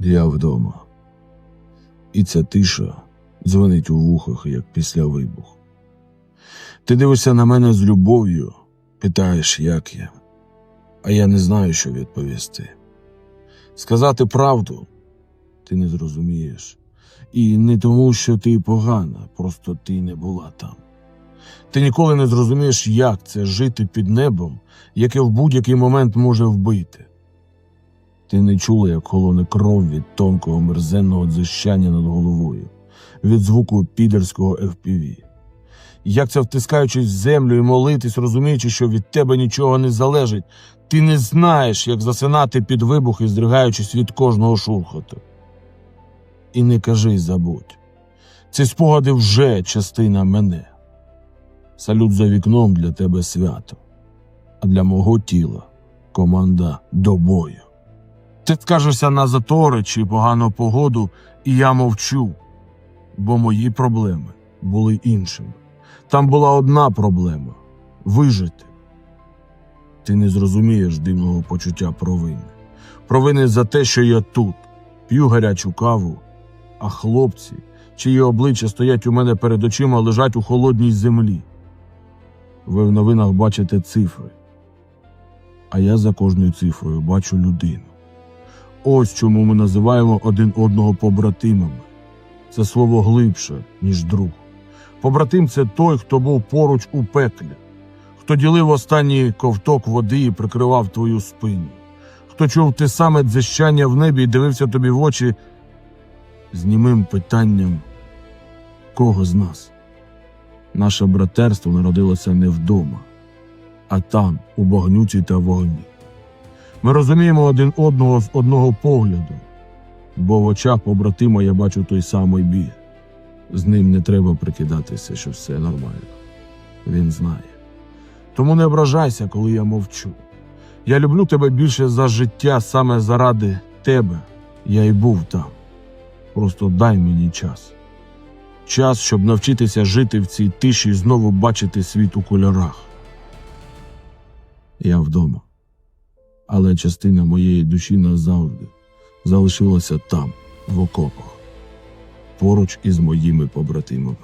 Я вдома. І ця тиша дзвонить у вухах, як після вибуху. Ти дивишся на мене з любов'ю, питаєш, як я, а я не знаю, що відповісти. Сказати правду ти не зрозумієш. І не тому, що ти погана, просто ти не була там. Ти ніколи не зрозумієш, як це жити під небом, яке в будь-який момент може вбити. Ти не чула, як холоне кров від тонкого мерзенного дзищання над головою, від звуку підерського FPV. Як це втискаючись в землю і молитись, розуміючи, що від тебе нічого не залежить, ти не знаєш, як засинати під вибухи, здригаючись від кожного шурхоту. І не кажи забудь. Ці спогади вже частина мене. Салют за вікном для тебе свято, а для мого тіла команда до бою. Ти скажешся на затори чи погану погоду, і я мовчу, бо мої проблеми були іншими. Там була одна проблема вижити. Ти не зрозумієш дивного почуття провини. Провини за те, що я тут, п'ю гарячу каву, а хлопці, чиї обличчя стоять у мене перед очима, лежать у холодній землі. Ви в новинах бачите цифри, а я за кожною цифрою бачу людину. Ось чому ми називаємо один одного побратимами. Це слово глибше, ніж друг. Побратим це той, хто був поруч у пеклі, хто ділив останній ковток води і прикривав твою спину, хто чув те саме дзищання в небі і дивився тобі в очі з німим питанням кого з нас? Наше братерство народилося не вдома, а там, у багнюці та вогні. Ми розуміємо один одного з одного погляду, бо в очах побратима я бачу той самий біль. З ним не треба прикидатися, що все нормально. Він знає. Тому не ображайся, коли я мовчу. Я люблю тебе більше за життя саме заради тебе. Я й був там. Просто дай мені час. Час, щоб навчитися жити в цій тиші і знову бачити світ у кольорах. Я вдома. Але частина моєї душі назавжди залишилася там, в окопах, поруч із моїми побратимами.